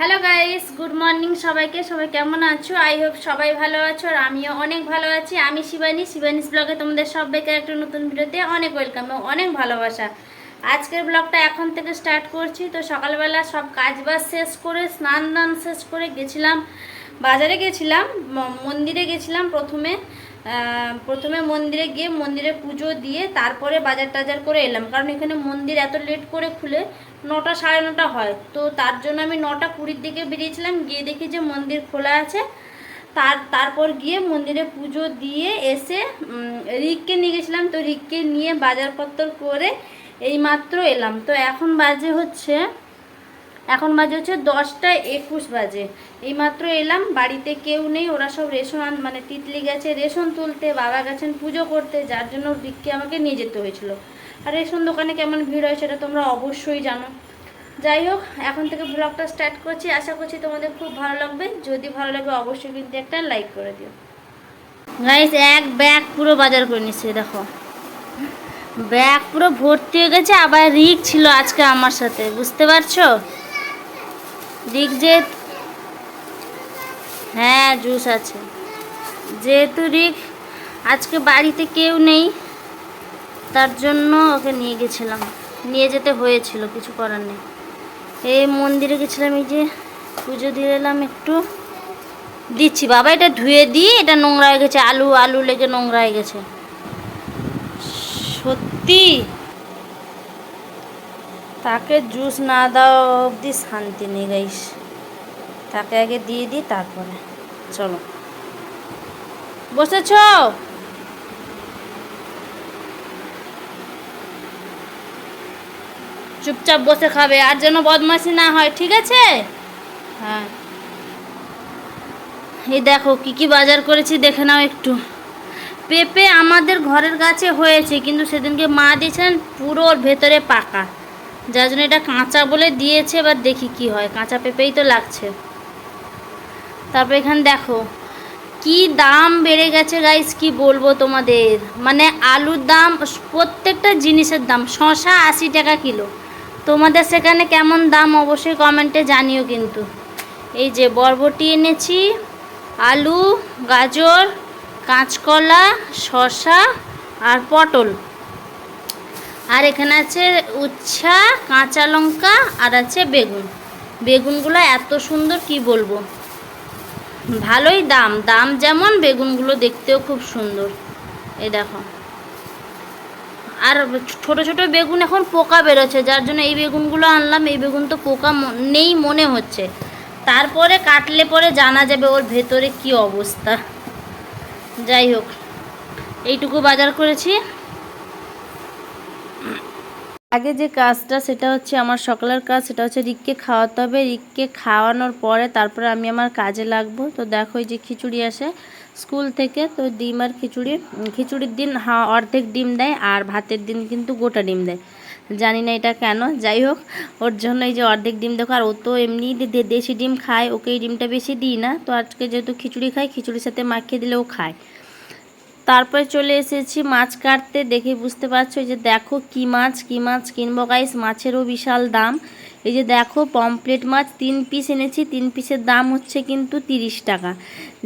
Hello guys good morning সবাইকে। সবাই কেমন আছো? আই হোপ সবাই ভালো আছো আর আমিও অনেক ভালো আছি। আমি শিবানী। শিবানীস ব্লগে তোমাদের সবাইকে একটা নতুন ভিডিওতে অনেক ওয়েলকাম এবং অনেক ভালোবাসা। আজকের ব্লগটা এখন থেকে স্টার্ট করছি। তো সকালবেলা সব কাজ বাজ শেষ করে স্নান দান শেষ করে গেছিলাম। বাজারে গেছিলাম মন্দিরে গেছিলাম প্রথমে। প্রথমে মন্দিরে গিয়ে মন্দিরে পুজো দিয়ে তারপরে বাজার টাজার করে এলাম। কারণ এখানে মন্দির এত লেট করে খুলে, নটা সাড়ে নটা হয়। তো তার জন্য আমি নটা কুড়ির দিকে বেরিয়েছিলাম, গিয়ে দেখি যে মন্দির খোলা আছে। তার, তারপর গিয়ে মন্দিরে পুজো দিয়ে এসে রিককে নিয়ে গেছিলাম। তো রিককে নিয়ে বাজারপত্র করে এইমাত্র এলাম। তো এখন বাজে হচ্ছে এখন বাজে হচ্ছে দশটা একুশ বাজে। এইমাত্র এলাম, বাড়িতে কেউ নেই, ওরা সব রেশন মানে তিতলি গেছে, রেশন তুলতে, বাবা গেছেন পুজো করতে, যার জন্য রিককে আমাকে নিয়ে যেতে হয়েছিল। আর রেশন দোকানে কেমন ভিড় হয় সেটা তোমরা অবশ্যই জানো। যাই হোক, এখন থেকে ব্লগটা স্টার্ট করছি। আশা করছি তোমাদের খুব ভালো লাগবে। যদি ভালো লাগে অবশ্যই কিন্তু একটা লাইক করে দিও। গাইস এক ব্যাগ পুরো বাজার করে নিচ্ছে দেখো। ব্যাগ পুরো ভর্তি হয়ে গেছে, আবার রিক ছিল আজকে আমার সাথে, বুঝতে পারছ? যে হ্যাঁ জুস আছে। যেহেতু রিক, আজকে বাড়িতে কেউ নেই, তার জন্য ওকে নিয়ে গেছিলাম। নিয়ে যেতে হয়েছিল, কিছু করার নেই। এই মন্দিরে গেছিলাম, এই যে পুজো দিয়ে এলাম একটু। দিচ্ছি, বাবা, এটা ধুয়ে দিয়ে এটা নোংরা হয়ে গেছে, আলু আলু লেগে নোংরা হয়ে গেছে। সত্যি? তাকে জুস না দেওয়া অবধি শান্তি নেই গাইস তাকে আগে দিয়ে দিই তারপরে। চলো। বসেছ? চুপচাপ বসে খাবে, আর যেন বদমাশি না হয়, ঠিক আছে? হ্যাঁ। এই দেখো, কি কি বাজার করেছি, দেখে নাও একটু। পেঁপে আমাদের ঘরের গাছে হয়েছে, কিন্তু সেদিনকে মা দিয়েছেন পুরো ভেতরে পাকা। যার জন্য এটা কাঁচা বলে দিয়েছে, এবার দেখি কি হয়। কাঁচা পেঁপেই তো লাগছে। তারপর এখানে দেখো, কি দাম বেড়ে গেছে গাইস কি বলব তোমাদের? মানে আলুর দাম, প্রত্যেকটা জিনিসের দাম শশা আশি টাকা কিলো। তোমাদের সেখানে কেমন দাম অবশ্যই কমেন্টে জানিও কিন্তু। এই যে বরবটি এনেছি, আলু, গাজর, কাঁচকলা, শসা আর পটল। আর এখানে আছে উচ্ছা, কাঁচা লঙ্কা, আর আছে বেগুন। বেগুনগুলো এত সুন্দর, কি বলব? ভালোই দাম। দাম যেমন, বেগুনগুলো দেখতেও খুব সুন্দর। এই দেখো। আর ছোট ছোট বেগুন এখন পোকা বেরোচ্ছে, যার জন্য এই বেগুনগুলো আনলাম। এই বেগুন তো পোকা নেই মনে হচ্ছে। তারপরে কাটলে পরে জানা যাবে ওর ভেতরে কি অবস্থা। যাই হোক, এইটুকু বাজার করেছি। আগে যে কাজটা, সেটা হচ্ছে আমার সকালের কাজ, সেটা হচ্ছে রিককে খাওয়াতে হবে। রিককে খাওয়ানোর পরে তারপরে আমি আমার কাজে লাগবো। তো দেখো যে খিচুড়ি আসে স্কুল থেকে, তো ডিম আর খিচুড়ি খিচুড়ির দিন হা, অর্ধেক ডিম দেয় আর ভাতের দিন কিন্তু গোটা ডিম দেয়। জানি না এটা কেন, যাই হোক, ওর জন্য এই যে অর্ধেক ডিম দেখো, আর ও তো এমনি দেশি ডিম খায়, ওকে এই ডিমটা বেশি দিই না। তো আজকে যেহেতু খিচুড়ি খায় খিচুড়ির সাথে মাখিয়ে দিলে ও খায়। তারপরে চলে এসেছি, মাছ কাটতে। দেখে বুঝতে পারছ যে দেখো কি মাছ কি মাছ কিনবো গাইস মাছেরও বিশাল দাম। এই যে দেখো পমপ্লেট মাছ তিন পিস এনেছি, তিন পিসের দাম হচ্ছে কিন্তু তিরিশ টাকা।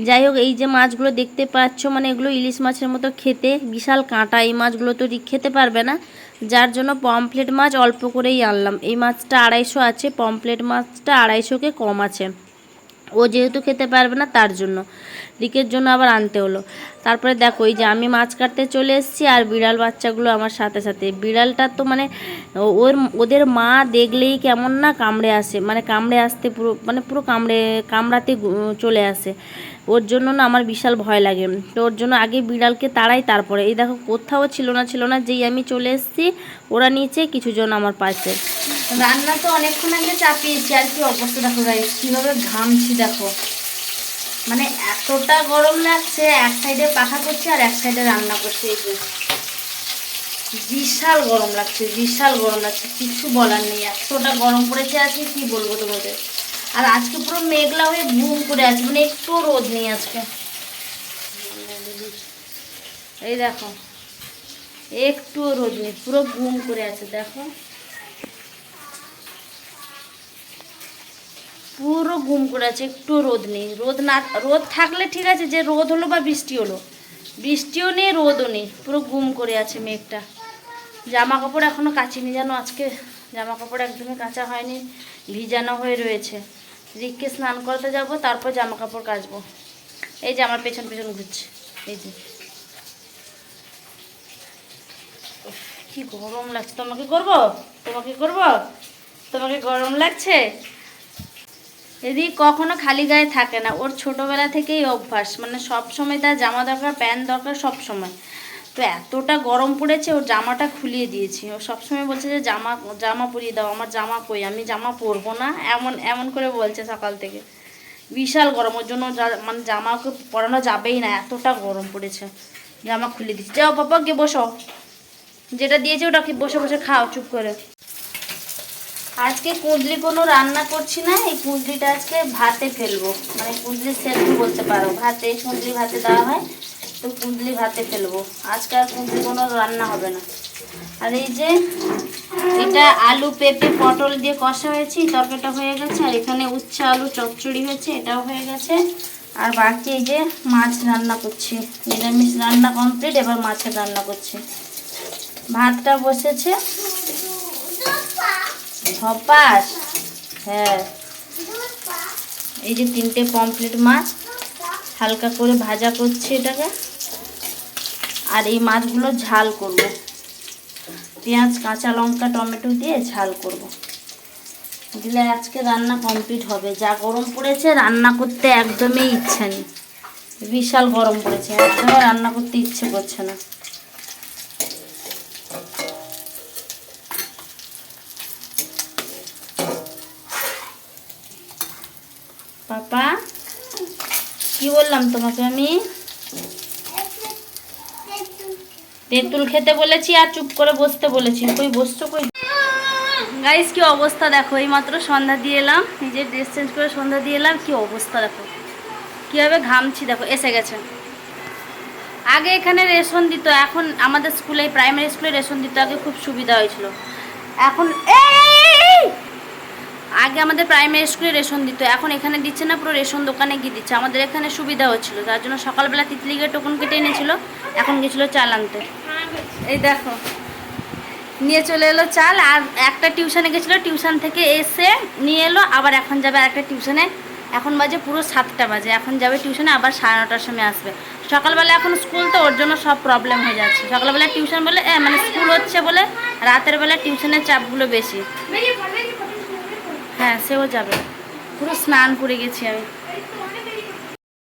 যাই হোক, এই যে মাছগুলো দেখতে পাচ্ছ মানে এগুলো ইলিশ মাছের মতো খেতে। বিশাল কাঁটা, এই মাছগুলো তো খেতে পারবে না। যার জন্য পমপ্লেট মাছ অল্প করেই আনলাম। এই মাছটা আড়াইশো আছে পমপ্লেট মাছটা আড়াইশোকে কম আছে। ও যেহেতু খেতে পারবে না, তার জন্য। রিকের জন্য আবার আনতে হলো। তারপরে দেখো, এই যে আমি মাছ কাটতে চলে এসেছি আর বিড়াল বাচ্চাগুলো আমার সাথে সাথে। বিড়ালটা তো মানে ওর, ওদের মা দেখলেই কেমন না কামড়ে আসে। মানে কামড়ে আসতে পুরো মানে পুরো কামড়ে, কামড়াতে চলে আসে। ওর জন্য না আমার বিশাল ভয় লাগে। তো ওর জন্য আগে বিড়ালকে তাড়াই, তারপরে। এই দেখো, কোথাও ছিল না ছিল না, যেই আমি চলে এসেছি, ওরা নিচে, কিছুজন আমার পাশে। রান্না তো অনেকক্ষণ আগে চাপিয়েছি, আর কি অবস্থা দেখো গাইস কীভাবে ঘামছি দেখো। মানে এতটা গরম লাগছে, এক সাইডে পাখা করছি আর এক সাইডে রান্না করছে এই বিশাল গরম লাগছে, বিশাল গরম লাগছে, কিছু বলার নেই, এতটা গরম পড়েছে আজকে, কি বলব তোমাদের? আর আজকে পুরো মেঘলা হয়ে ঘুম করে আছে মানে একটু রোদ নেই আজকে। এই দেখো একটু রোদ নেই, পুরো ঘুম করে আছে, দেখো। পুরো গুম করে আছে একটু রোদ নেই। রোদ না, রোদ থাকলে ঠিক আছে, যে রোদ হলো বা বৃষ্টি হলো। বৃষ্টিও নেই, রোদও নেই, পুরো গুম করে আছে মেঘটা। জামা কাপড় এখনও কাচিনি যেন আজকে? জামা কাপড় একদমই কাঁচা হয়নি, ভিজানো হয়ে রয়েছে। রিককে স্নান করতে যাব, তারপর জামা কাপড় কাচবো। এই যে আমার পেছন পেছন ঘুরছে, এই যে। কি গরম লাগছে। তোমাকে করব? তোমাকে করব? তোমাকে গরম লাগছে? এদিকে কখনো খালি গায়ে থাকে না। ওর ছোটবেলা থেকেই অভ্যাস। মানে সব সময় তার জামা দরকার, প্যান্ট দরকার, সব সময়। তো এতটা গরম পড়েছে, ওর জামাটা খুলিয়ে দিয়েছি। ও সবসময় বলছে যে, জামা জামা পরিয়ে দাও। আমার জামা কই? আমি জামা পরবো না। এমন এমন করে বলছে সকাল থেকে। বিশাল গরম। ওর জন্য মানে জামা পরানো যাবেই না। এতটা গরম পড়েছে। জামা খুলে দিচ্ছি যাও পাপা, গিয়ে বসো। যেটা দিয়েছে ওটা কি বসে বসে খাও, চুপ করে। আজকে কুঁদলি কোনো রান্না করছি না, এই কুঁদলিটা আজকে ভাতে ফেলব। মানে কুঁদলি সেদ্ধ বলতে পারো, ভাতে কুঁদলি ভাতে দেওয়া হয়, তো কুঁদলি ভাতে ফেলব। আজকে আর কুঁদলি কোনো রান্না হবে না। আর এই যে, এটা আলু, পেঁপে, পটল দিয়ে কষা হয়েছে তরকারিটা হয়ে গেছে, আর এখানে উচ্ছে আলু, চচ্চড়ি হয়েছে, এটাও হয়ে গেছে। আর বাকি এই যে মাছ রান্না করছি, নিরামিষ রান্না কমপ্লিট এবার মাছের রান্না করছি। ভাতটা বসেছে। ধপাস। হ্যাঁ। এই যে তিনটে পমফ্লেট মাছ, হালকা করে ভাজা করছি এটাকে। আর এই মাছগুলো ঝাল করব। পেঁয়াজ, কাঁচা লঙ্কা, টমেটো দিয়ে ঝাল করব। দিলে আজকে রান্না কমপ্লিট হবে। যা গরম পড়েছে, রান্না করতে একদমই ইচ্ছা নেই। বিশাল গরম পড়েছে। একদমই রান্না করতে ইচ্ছে করছে না পাপা কি বললাম তোমাকে আমি? তেঁতুল খেতে বলেছি আর চুপ করে বসতে বলেছি। কই বসছো কই? গাইস কি অবস্থা দেখো? এই মাত্র সন্ধ্যা দিয়ে এলাম, নিজের ড্রেস চেঞ্জ করে সন্ধ্যা দিয়ে এলাম, কি অবস্থা দেখো? কীভাবে ঘামছি দেখো, এসে গেছে। আগে এখানে রেশন দিত, এখন আমাদের স্কুলে প্রাইমারি স্কুলে রেশন দিত, আগে খুব সুবিধা হয়েছিল। এখন এই আগে আমাদের প্রাইমারি স্কুলে রেশন দিত, এখন এখানে দিচ্ছে না, পুরো রেশন দোকানে গিয়ে দিচ্ছে। আমাদের এখানে সুবিধা হচ্ছিল তার জন্য সকালবেলা তিতলি গিয়ে টোকন কেটে এনেছিল, এখন গেছিল চাল আনতে। এই দেখো, নিয়ে চলে এলো চাল, আর একটা টিউশনে গেছিল টিউশন থেকে এসে নিয়ে এলো, আবার এখন যাবে আর একটা টিউশনে এখন বাজে পুরো সাতটা বাজে, এখন যাবে টিউশনে আবার সাড়ে নটার সময় আসবে। সকালবেলা এখন স্কুল তো, ওর জন্য সব প্রবলেম হয়ে যাচ্ছে। সকালবেলা টিউশন বলে মানে স্কুল হচ্ছে বলে, রাতের বেলা টিউশনের চাপগুলো বেশি। হ্যাঁ সেও যাবে। পুরো স্নান করে গেছি আমি।